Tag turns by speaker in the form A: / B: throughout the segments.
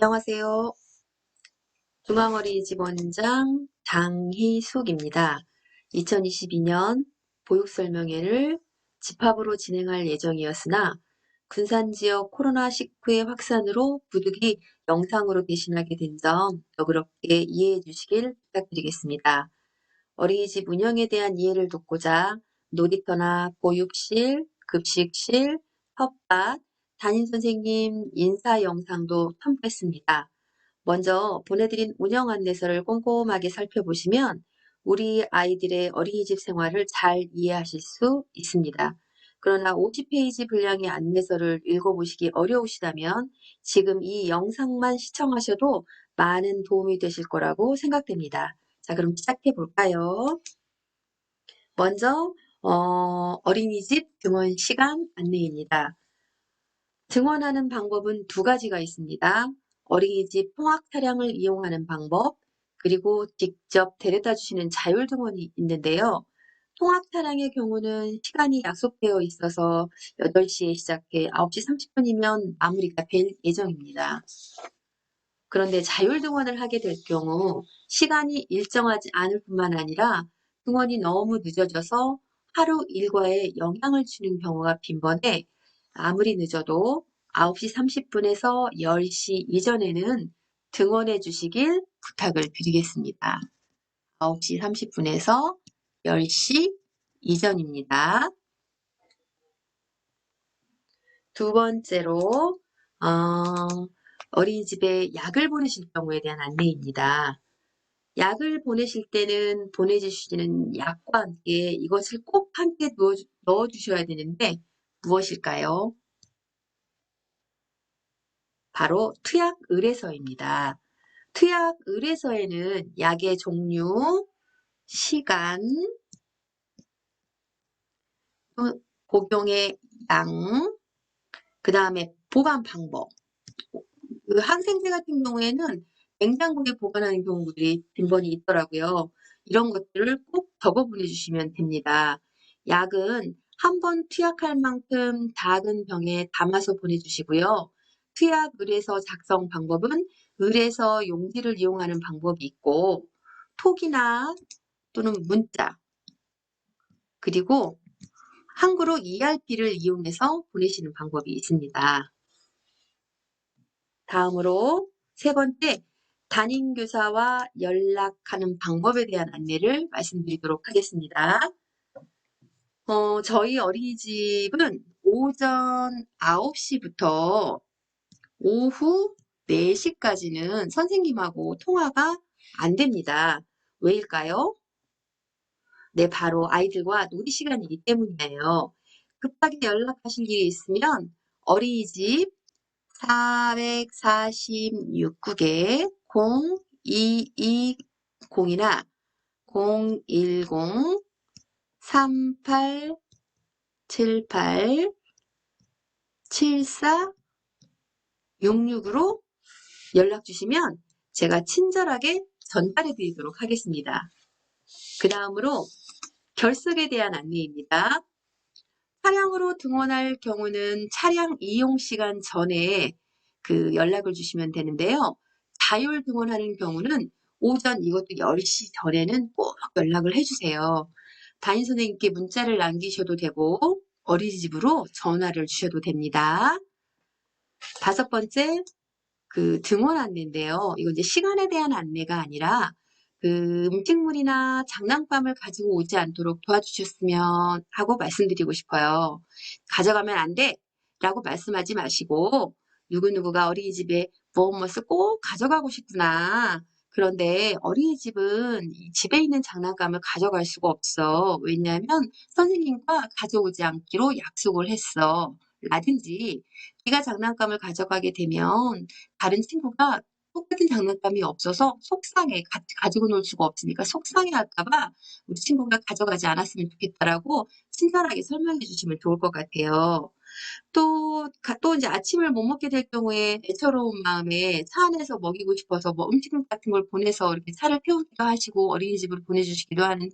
A: 안녕하세요. 중앙어린이집 원장 장희숙입니다. 2022년 보육설명회를 집합으로 진행할 예정이었으나 군산지역 코로나19의 확산으로 부득이 영상으로 대신하게 된 점 너그럽게 이해해 주시길 부탁드리겠습니다. 어린이집 운영에 대한 이해를 돕고자 놀이터나 보육실, 급식실, 텃밭, 담임선생님 인사 영상도 첨부했습니다. 먼저 보내드린 운영 안내서를 꼼꼼하게 살펴보시면 우리 아이들의 어린이집 생활을 잘 이해하실 수 있습니다. 그러나 50페이지 분량의 안내서를 읽어보시기 어려우시다면 지금 이 영상만 시청하셔도 많은 도움이 되실 거라고 생각됩니다. 자, 그럼 시작해 볼까요? 먼저 어, 어린이집 등원 시간 안내입니다. 등원하는 방법은 두 가지가 있습니다. 어린이집 통학 차량을 이용하는 방법, 그리고 직접 데려다 주시는 자율 등원이 있는데요. 통학 차량의 경우는 시간이 약속되어 있어서 8시에 시작해 9시 30분이면 마무리가 될 예정입니다. 그런데 자율 등원을 하게 될 경우 시간이 일정하지 않을 뿐만 아니라 등원이 너무 늦어져서 하루 일과에 영향을 주는 경우가 빈번해 아무리 늦어도 9시 30분에서 10시 이전에는 등원해 주시길 부탁을 드리겠습니다. 9시 30분에서 10시 이전입니다. 두 번째로 어, 어린이집에 약을 보내실 경우에 대한 안내입니다. 약을 보내실 때는 보내주시는 약과 함께 이것을 꼭 함께 넣어 주셔야 되는데 무엇일까요? 바로 투약 의뢰서입니다. 투약 의뢰서에는 약의 종류, 시간, 복용의 양, 그 다음에 보관 방법. 그 항생제 같은 경우에는 냉장고에 보관하는 경우들이 빈번히 있더라고요. 이런 것들을 꼭 적어 보내주시면 됩니다. 약은 한 번 투약할 만큼 작은 병에 담아서 보내주시고요. 투약 의뢰서 작성 방법은 의뢰서 용지를 이용하는 방법이 있고 톡이나 또는 문자 그리고 한글로 ERP를 이용해서 보내시는 방법이 있습니다. 다음으로 세 번째, 담임교사와 연락하는 방법에 대한 안내를 말씀드리도록 하겠습니다. 어, 저희 어린이집은 오전 9시부터 오후 4시까지는 선생님하고 통화가 안 됩니다. 왜일까요? 네, 바로 아이들과 놀이 시간이기 때문이에요. 급하게 연락하실 일이 있으면 어린이집 446국에 0220이나 010 3878 74 66으로 연락 주시면 제가 친절하게 전달해 드리도록 하겠습니다. 그 다음으로 결석에 대한 안내입니다. 차량으로 등원할 경우는 차량 이용 시간 전에 그 연락을 주시면 되는데요. 자율 등원하는 경우는 오전 이것도 10시 전에는 꼭 연락을 해주세요. 담임 선생님께 문자를 남기셔도 되고 어린이집으로 전화를 주셔도 됩니다. 다섯 번째, 그 등원 안내인데요. 이건 이제 시간에 대한 안내가 아니라 그 음식물이나 장난감을 가지고 오지 않도록 도와주셨으면 하고 말씀드리고 싶어요. 가져가면 안 돼! 라고 말씀하지 마시고 누구누구가 어린이집에 무엇무엇을 꼭 가져가고 싶구나. 그런데 어린이집은 집에 있는 장난감을 가져갈 수가 없어. 왜냐하면 선생님과 가져오지 않기로 약속을 했어. 라든지 네가 장난감을 가져가게 되면 다른 친구가 똑같은 장난감이 없어서 속상해 가, 가지고 놀 수가 없으니까 속상해 할까봐 우리 친구가 가져가지 않았으면 좋겠다라고 친절하게 설명해 주시면 좋을 것 같아요. 또, 가- 또 이제 아침을 못 먹게 될 경우에 애처로운 마음에 차 안에서 먹이고 싶어서 뭐 음식 같은 걸 보내서 이렇게 차를 태우기도 하시고 어린이집으로 보내주시기도 하는데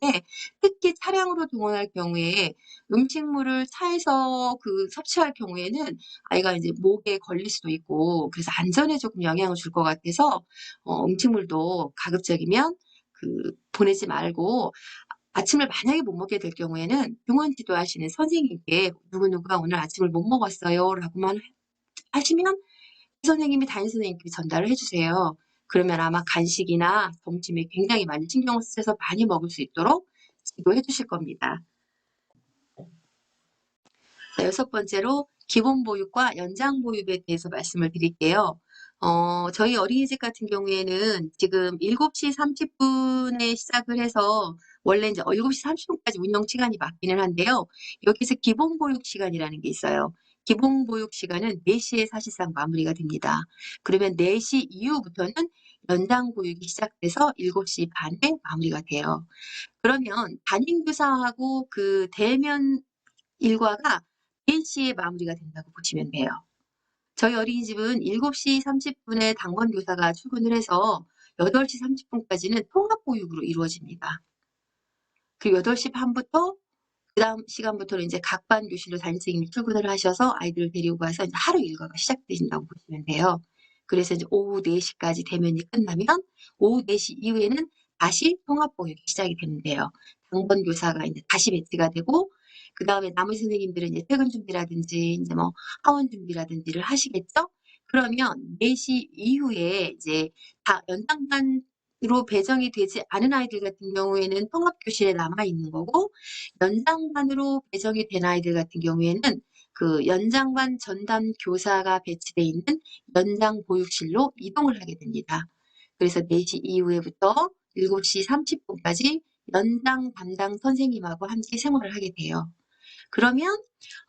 A: 특히 차량으로 동원할 경우에 음식물을 차에서 그 섭취할 경우에는 아이가 이제 목에 걸릴 수도 있고 그래서 안전에 조금 영향을 줄 것 같아서 어, 음식물도 가급적이면 그 보내지 말고 아침을 만약에 못 먹게 될 경우에는 병원 지도하시는 선생님께 누구누구가 오늘 아침을 못 먹었어요 라고만 하시면 그 선생님이 담임 선생님께 전달을 해주세요. 그러면 아마 간식이나 점심에 굉장히 많이 신경을 쓰셔서 많이 먹을 수 있도록 지도해 주실 겁니다. 자, 여섯 번째로 기본 보육과 연장 보육에 대해서 말씀을 드릴게요. 어, 저희 어린이집 같은 경우에는 지금 7시 30분에 시작을 해서 원래 이제 7시 30분까지 운영 시간이 맞기는 한데요. 여기서 기본 보육 시간이라는 게 있어요. 기본 보육 시간은 4시에 사실상 마무리가 됩니다. 그러면 4시 이후부터는 연장 보육이 시작돼서 7시 반에 마무리가 돼요. 그러면 담임교사하고 그 대면 일과가 4시에 마무리가 된다고 보시면 돼요. 저희 어린이집은 7시 30분에 당번 교사가 출근을 해서 8시 30분까지는 통합 보육으로 이루어집니다. 그리고 8시 반부터 그 다음 시간부터는 이제 각반 교실로 담임 선생님이 출근을 하셔서 아이들을 데리고 가서 이제 하루 일과가 시작되신다고 보시면 돼요. 그래서 이제 오후 4시까지 대면이 끝나면 오후 4시 이후에는 다시 통합 보육이 시작이 되는데요. 당번 교사가 이제 다시 배치가 되고 그 다음에 나머지 선생님들은 이제 퇴근 준비라든지 이제 뭐 하원 준비라든지를 하시겠죠? 그러면 4시 이후에 이제 다 연장반으 로 배정이 되지 않은 아이들 같은 경우에는 통합교실에 남아 있는 거고 연장반으로 배정이 된 아이들 같은 경우에는 그 연장반 전담 교사가 배치돼 있는 연장 보육실로 이동을 하게 됩니다. 그래서 4시 이후에부터 7시 30분까지 연장 담당 선생님하고 함께 생활을 하게 돼요. 그러면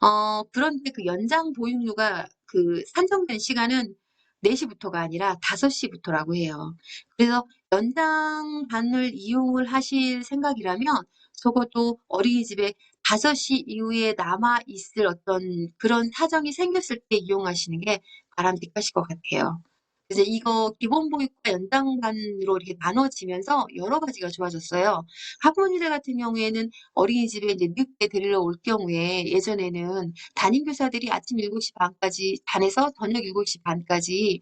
A: 어 그런데 그 연장 보육료가 그 산정된 시간은 4시부터가 아니라 5시부터라고 해요. 그래서 연장반을 이용을 하실 생각이라면 적어도 어린이집에 5시 이후에 남아 있을 어떤 그런 사정이 생겼을 때 이용하시는 게 바람직하실 것 같아요. 그래서 이거 기본 보육과 연장반으로 이렇게 나눠지면서 여러 가지가 좋아졌어요. 학부모님들 같은 경우에는 어린이집에 이제 늦게 데리러 올 경우에 예전에는 담임 교사들이 아침 7시 반까지 반에서 저녁 7시 반까지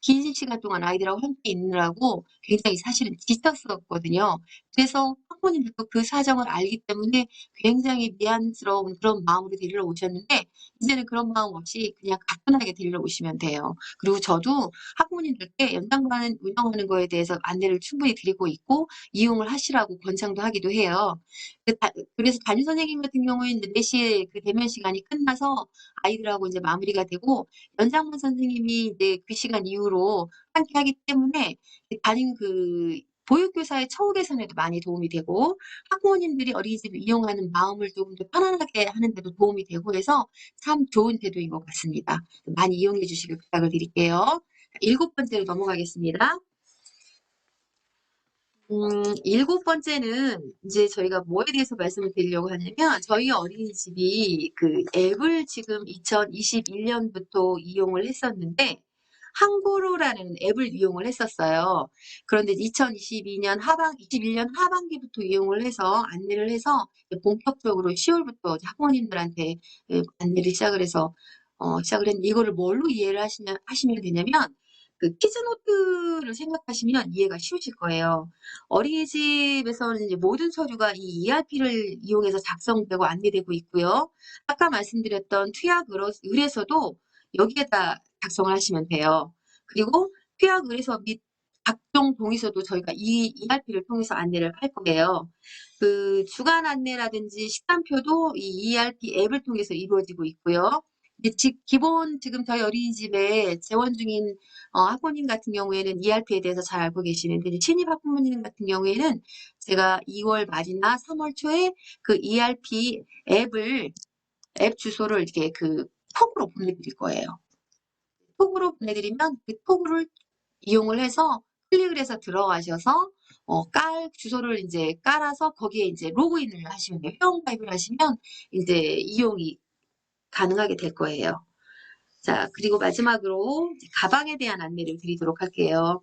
A: 긴 시간 동안 아이들하고 함께 있느라고 굉장히 사실은 지쳤었거든요. 그래서 학부모님들도 그 사정을 알기 때문에 굉장히 미안스러운 그런 마음으로 데리러 오셨는데 이제는 그런 마음 없이 그냥 가뿐하게 데리러 오시면 돼요. 그리고 저도 학부모님들께 연장반 운영하는 거에 대해서 안내를 충분히 드리고 있고 이용을 하시라고 권장도 하기도 해요. 그 다- 그래서 담임 선생님 같은 경우에는 4시에 그 대면 시간이 끝나서 아이들하고 이제 마무리가 되고 연장반 선생님이 이제 그 시간 이후 로 함께 하기 때문에 그 담임 그 보육교사의 처우 개선에도 많이 도움이 되고 학부모님들이 어린이집을 이용하는 마음을 조금 더 편안하게 하는 데도 도움이 되고 해서 참 좋은 제도인 것 같습니다. 많이 이용해 주시길 부탁을 드릴게요. 일곱 번째로 넘어가겠습니다. 음, 일곱 번째는 이제 저희가 뭐에 대해서 말씀을 드리려고 하냐면 저희 어린이집이 그 앱을 지금 2021년부터 이용을 했었는데 항고로라는 앱을 이용을 했었어요. 그런데 2022년 하반, 21년 하반기부터 이용을 해서 안내를 해서 본격적으로 10월부터 학부모님들한테 예, 안내를 시작을 해서 어, 시작을 했는데 이거를 뭘로 이해를 하시면, 하시면 되냐면 그 키즈노트를 생각하시면 이해가 쉬우실 거예요. 어린이집에서는 이제 모든 서류가 이 ERP를 이용해서 작성되고 안내되고 있고요. 아까 말씀드렸던 투약 의뢰서도 여기에다 작성을 하시면 돼요. 그리고 투약 의뢰서 및 각종 동의서도 저희가 이 ERP를 통해서 안내를 할 거예요. 그 주간 안내라든지 식단표도 이 ERP 앱을 통해서 이루어지고 있고요. 지- 기본 지금 저희 어린이집에 재원 중인 어, 학부모님 같은 경우에는 ERP에 대해서 잘 알고 계시는데 신입 학부모님 같은 경우에는 제가 2월 말이나 3월 초에 그 ERP 앱을 앱 주소를 이렇게 그 톡으로 보내드릴 거예요. 톡으로 보내드리면 그 톡을 이용을 해서 클릭을 해서 들어가셔서 어, 깔 주소를 이제 깔아서 거기에 이제 로그인을 하시면 돼요. 회원 가입을 하시면 이제 이용이 가능하게 될 거예요. 자, 그리고 마지막으로 가방에 대한 안내를 드리도록 할게요.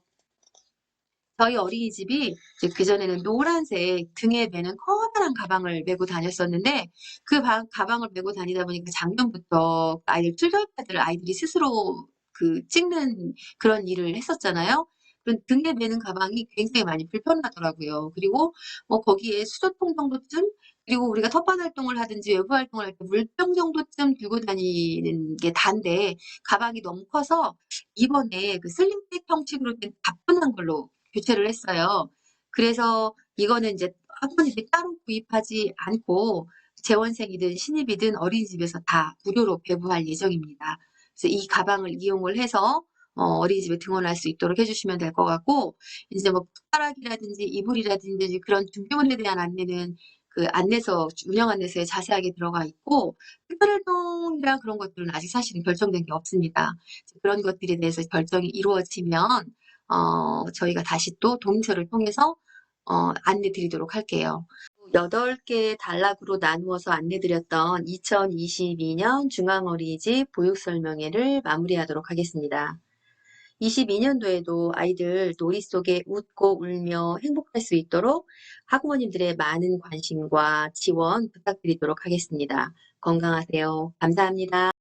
A: 저희 어린이집이 이제 그전에는 노란색 등에 매는 커다란 가방을 메고 다녔었는데 그 바- 가방을 메고 다니다 보니까 작년부터 아이들 출결카드를 아이들이 스스로 그 찍는 그런 일을 했었잖아요. 그런 등에 매는 가방이 굉장히 많이 불편하더라고요. 그리고 뭐 거기에 수저통 정도쯤 그리고 우리가 텃밭 활동을 하든지 외부 활동을 할 때 물병 정도쯤 들고 다니는 게 다인데 가방이 너무 커서 이번에 그 슬림백 형식으로 된 가뿐한 걸로 교체를 했어요. 그래서 이거는 이제 학부모님들이 따로 구입하지 않고 재원생이든 신입이든 어린이집에서 다 무료로 배부할 예정입니다. 그래서 이 가방을 이용을 해서 어, 어린이집에 등원할 수 있도록 해주시면 될 것 같고 이제 뭐 숟가락이라든지 이불이라든지 그런 준비물에 대한 안내는 그 안내서 운영 안내서에 자세하게 들어가 있고 특별활동이랑 그런 것들은 아직 사실은 결정된 게 없습니다. 그런 것들에 대해서 결정이 이루어지면 어, 저희가 다시 또 동의서를 통해서 어, 안내 드리도록 할게요. 8개의 단락으로 나누어서 안내드렸던 2022년 중앙어린이집 보육설명회를 마무리하도록 하겠습니다. 22년도에도 아이들 놀이 속에 웃고 울며 행복할 수 있도록 학부모님들의 많은 관심과 지원 부탁드리도록 하겠습니다. 건강하세요. 감사합니다.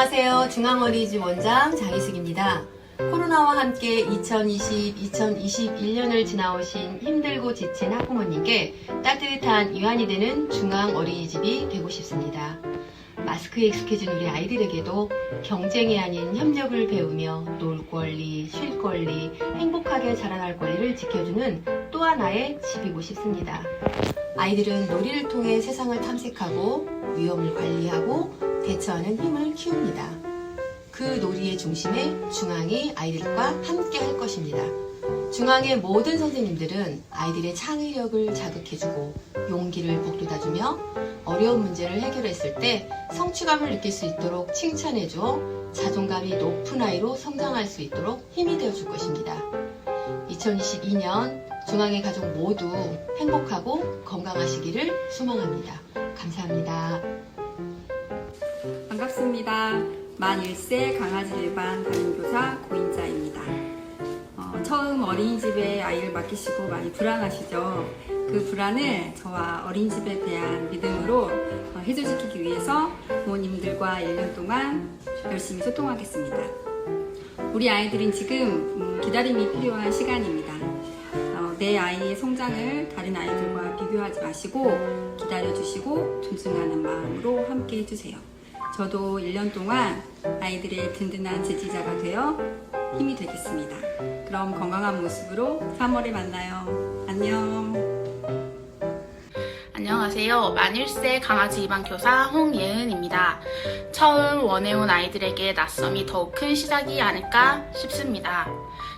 A: 안녕하세요. 중앙어린이집 원장 장희숙입니다. 코로나와 함께 2020, 2021년을 지나오신 힘들고 지친 학부모님께 따뜻한 위안이 되는 중앙어린이집이 되고 싶습니다. 마스크에 익숙해진 우리 아이들에게도 경쟁이 아닌 협력을 배우며 놀 권리, 쉴 권리, 행복하게 자라날 권리를 지켜주는 또 하나의 집이고 싶습니다. 아이들은 놀이를 통해 세상을 탐색하고 위험을 관리하고 대처하는 힘을 키웁니다. 그 놀이의 중심에 중앙이 아이들과 함께 할 것입니다. 중앙의 모든 선생님들은 아이들의 창의력을 자극해주고 용기를 북돋아주며 어려운 문제를 해결했을 때 성취감을 느낄 수 있도록 칭찬해줘 자존감이 높은 아이로 성장할 수 있도록 힘이 되어줄 것입니다. 2022년 중앙의 가족 모두 행복하고 건강하시기를 소망합니다. 감사합니다.
B: 반갑습니다. 만 1세 강아지 일반 담임교사 고인자입니다. 어, 처음 어린이집에 아이를 맡기시고 많이 불안하시죠? 그 불안을 저와 어린이집에 대한 믿음으로 어, 해소시키기 위해서 부모님들과 1년 동안 열심히 소통하겠습니다. 우리 아이들은 지금 음, 기다림이 필요한 시간입니다. 어, 내 아이의 성장을 다른 아이들과 비교하지 마시고 기다려주시고 존중하는 마음으로 함께 해주세요. 저도 1년 동안 아이들의 든든한 지지자가 되어 힘이 되겠습니다. 그럼 건강한 모습으로 3월에 만나요. 안녕.
C: 안녕하세요. 만일세 강아지 입양 교사 홍예은입니다. 처음 원해온 아이들에게 낯섦이 더욱 큰 시작이 아닐까 싶습니다.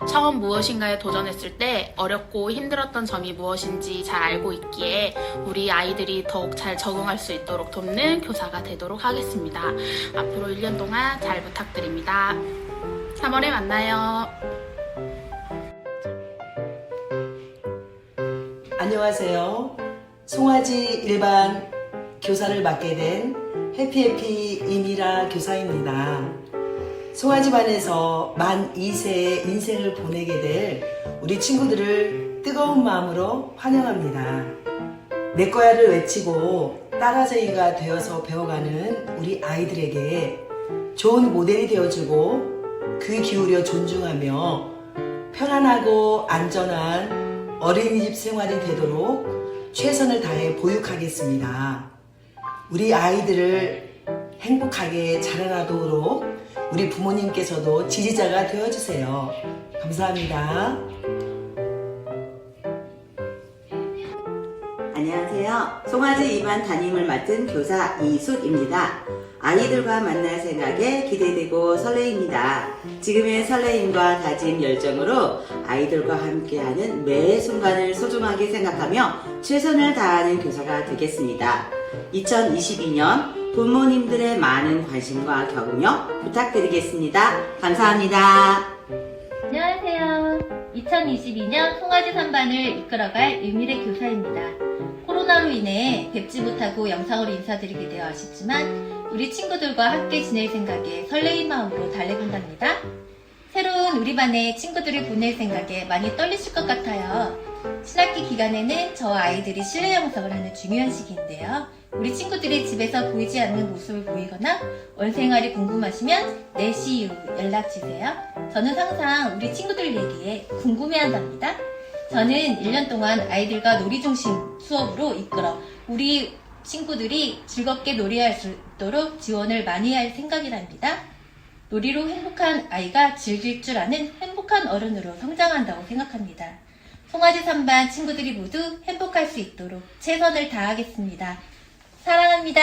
C: 처음 무엇인가에 도전했을 때 어렵고 힘들었던 점이 무엇인지 잘 알고 있기에 우리 아이들이 더욱 잘 적응할 수 있도록 돕는 교사가 되도록 하겠습니다. 앞으로 1년 동안 잘 부탁드립니다. 3월에 만나요.
D: 안녕하세요. 송아지 일반 교사를 맡게 된 해피해피 이미라 교사입니다. 송아지 반에서 만 2세의 인생을 보내게 될 우리 친구들을 뜨거운 마음으로 환영합니다. 내 거야를 외치고 따라쟁이가 되어서 배워가는 우리 아이들에게 좋은 모델이 되어주고 귀 기울여 존중하며 편안하고 안전한 어린이집 생활이 되도록 최선을 다해 보육하겠습니다. 우리 아이들을 행복하게 자라나도록 우리 부모님께서도 지지자가 되어주세요. 감사합니다.
E: 안녕하세요. 송아지 입안 담임을 맡은 교사 이숙입니다. 아이들과 만날 생각에 기대되고 설레입니다. 지금의 설레임과 다짐 열정으로 아이들과 함께하는 매 순간을 소중하게 생각하며 최선을 다하는 교사가 되겠습니다. 2022년 부모님들의 많은 관심과 격려 부탁드리겠습니다. 감사합니다.
F: 안녕하세요. 2022년 송아지 선반을 이끌어갈 유미래 교사입니다. 코로나로 인해 뵙지 못하고 영상으로 인사드리게 되어 아쉽지만 우리 친구들과 함께 지낼 생각에 설레인 마음으로 달래본답니다. 새로운 우리 반에 친구들을 보낼 생각에 많이 떨리실 것 같아요. 신학기 기간에는 저와 아이들이 실내 영상을 하는 중요한 시기인데요. 우리 친구들이 집에서 보이지 않는 모습을 보이거나 원생활이 궁금하시면 4시 이후 연락 주세요. 저는 항상 우리 친구들 얘기에 궁금해한답니다. 저는 1년 동안 아이들과 놀이 중심 수업으로 이끌어 우리 친구들이 즐겁게 놀이할 수 있도록 지원을 많이 할 생각이랍니다. 놀이로 행복한 아이가 즐길 줄 아는 행복한 어른으로 성장한다고 생각합니다. 송아지 선반 친구들이 모두 행복할 수 있도록 최선을 다하겠습니다. 사랑합니다.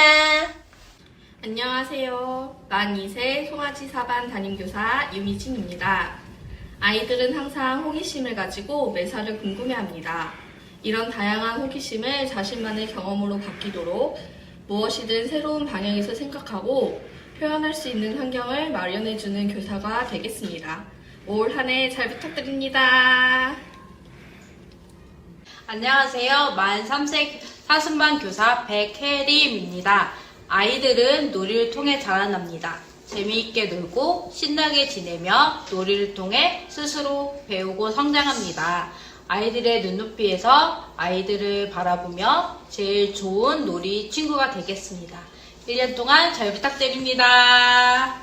C: 안녕하세요. 만 2세 송아지 사반 담임교사 유미진입니다. 아이들은 항상 호기심을 가지고 매사를 궁금해합니다. 이런 다양한 호기심을 자신만의 경험으로 바뀌도록 무엇이든 새로운 방향에서 생각하고 표현할 수 있는 환경을 마련해주는 교사가 되겠습니다. 올 한 해 잘 부탁드립니다.
G: 안녕하세요. 만 3세 사순반 교사 백혜림입니다. 아이들은 놀이를 통해 자라납니다. 재미있게 놀고 신나게 지내며 놀이를 통해 스스로 배우고 성장합니다. 아이들의 눈높이에서 아이들을 바라보며 제일 좋은 놀이 친구가 되겠습니다. 1년 동안 잘 부탁드립니다.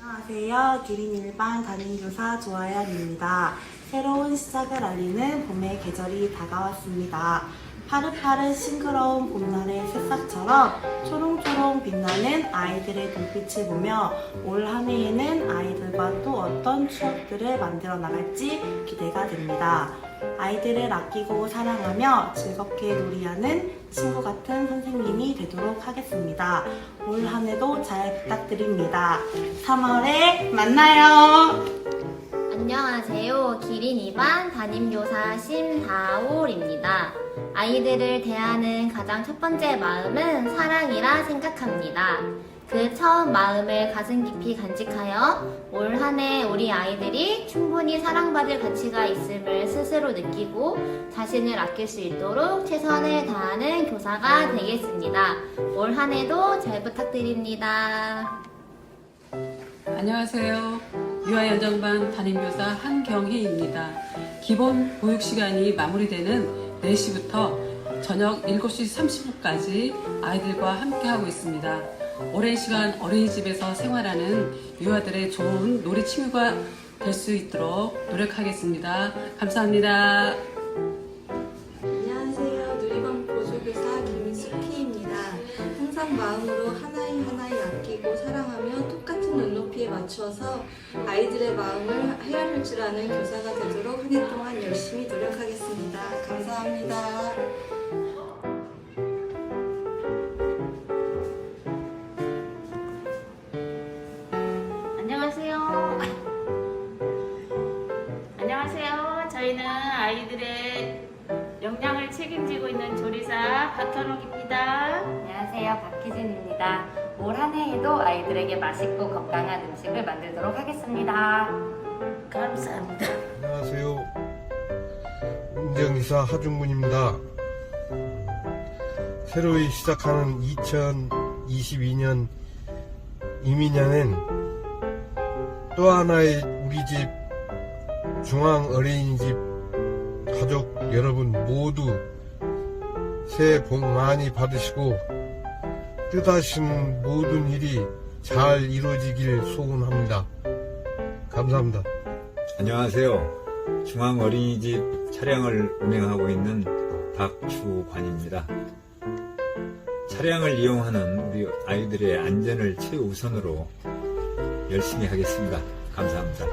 H: 안녕하세요. 기린 일반 담임교사 조아연입니다. 새로운 시작을 알리는 봄의 계절이 다가왔습니다. 파릇파릇 싱그러운 봄날의 새싹처럼 초롱초롱 빛나는 아이들의 눈빛을 보며 올 한 해에는 아이들과 또 어떤 추억들을 만들어 나갈지 기대가 됩니다. 아이들을 아끼고 사랑하며 즐겁게 놀이하는 친구 같은 선생님이 되도록 하겠습니다. 올 한 해도 잘 부탁드립니다. 3월에 만나요.
I: 안녕하세요. 기린 2반 담임교사 심다올입니다. 아이들을 대하는 가장 첫 번째 마음은 사랑이라 생각합니다. 그 처음 마음을 가슴 깊이 간직하여 올 한 해 우리 아이들이 충분히 사랑받을 가치가 있음을 스스로 느끼고 자신을 아낄 수 있도록 최선을 다하는 교사가 되겠습니다. 올 한 해도 잘 부탁드립니다.
J: 안녕하세요. 유아연정반 담임교사 한경희입니다. 기본 보육 시간이 마무리되는 4시부터 저녁 7시 30분까지 아이들과 함께하고 있습니다. 오랜 시간 어린이집에서 생활하는 유아들의 좋은 놀이 친구가 될 수 있도록 노력하겠습니다. 감사합니다.
K: 아이들의 마음을 헤아릴 줄 아는 교사가 되도록 한 해 동안 열심히 노력하겠습니다. 감사합니다.
L: 안녕하세요. 안녕하세요. 저희는 아이들의 영양을 책임지고 있는 조리사 박현옥입니다.
I: 안녕하세요. 박희진입니다. 올 한 해에도 아이들에게 맛있고 건강한 음식을 만들도록 하겠습니다.
L: 감사합니다.
M: 안녕하세요. 운전기사 하중군입니다. 새로이 시작하는 2022년 이민년엔 또 하나의 우리 집 중앙 어린이집 가족 여러분 모두 새해 복 많이 받으시고 뜻하신 모든 일이 잘 이루어지길 소원합니다. 감사합니다.
N: 안녕하세요. 중앙 어린이집 차량을 운행하고 있는 박주관입니다. 차량을 이용하는 우리 아이들의 안전을 최우선으로 열심히 하겠습니다. 감사합니다.